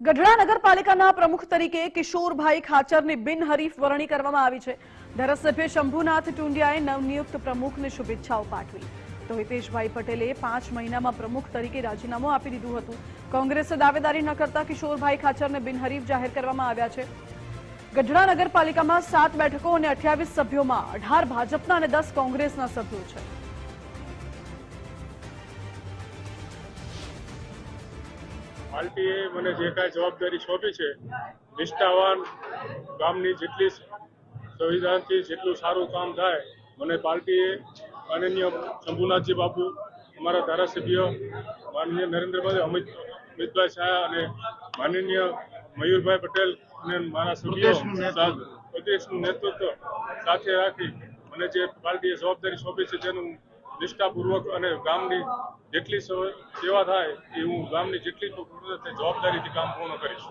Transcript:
ગઢડા નગરપાલિકાના પ્રમુખ તરીકે કિશોરભાઈ ખાચરની બિનહરીફ વરણી કરવામાં આવી છે. ધારાસભ્ય શંભુનાથ ટુંડિયાએ નવનિયુક્ત પ્રમુખને શુભેચ્છાઓ પાઠવી. તો હિતેશભાઈ પટેલે પાંચ મહિનામાં પ્રમુખ તરીકે રાજીનામું આપી દીધું હતું. કોંગ્રેસે દાવેદારી ન કરતા કિશોરભાઈ ખાચરને બિનહરીફ જાહેર કરવામાં આવ્યા છે. ગઢડા નગરપાલિકામાં સાત બેઠકો અને અઠ્યાવીસ સભ્યોમાં અઢાર ભાજપના અને દસ કોંગ્રેસના સભ્યો છે. પાર્ટીએ મને જે કાંઈ જવાબદારી સોંપી છે નિષ્ઠાવાન ગામની જેટલી સંવિધાનથી જેટલું સારું કામ થાય મને પાર્ટીએ માનનીય શંભુનાથજી બાપુ અમારા ધારાસભ્ય માનનીય નરેન્દ્રભાઈ અમિત અમિતભાઈ શાહ અને માનનીય મયુરભાઈ પટેલ અને મારા સભ્યો પ્રદેશનું નેતૃત્વ. સાથ- પ્રદેશનું નેતૃત્વ સાથે રાખી મને જે પાર્ટીએ જવાબદારી સોંપી છે તેનું નિષ્ઠાપૂર્વક અને ગામની જેટલી સેવા થાય એ હું ગામની જેટલી જવાબદારીથી કામ પૂર્ણ કરીશ.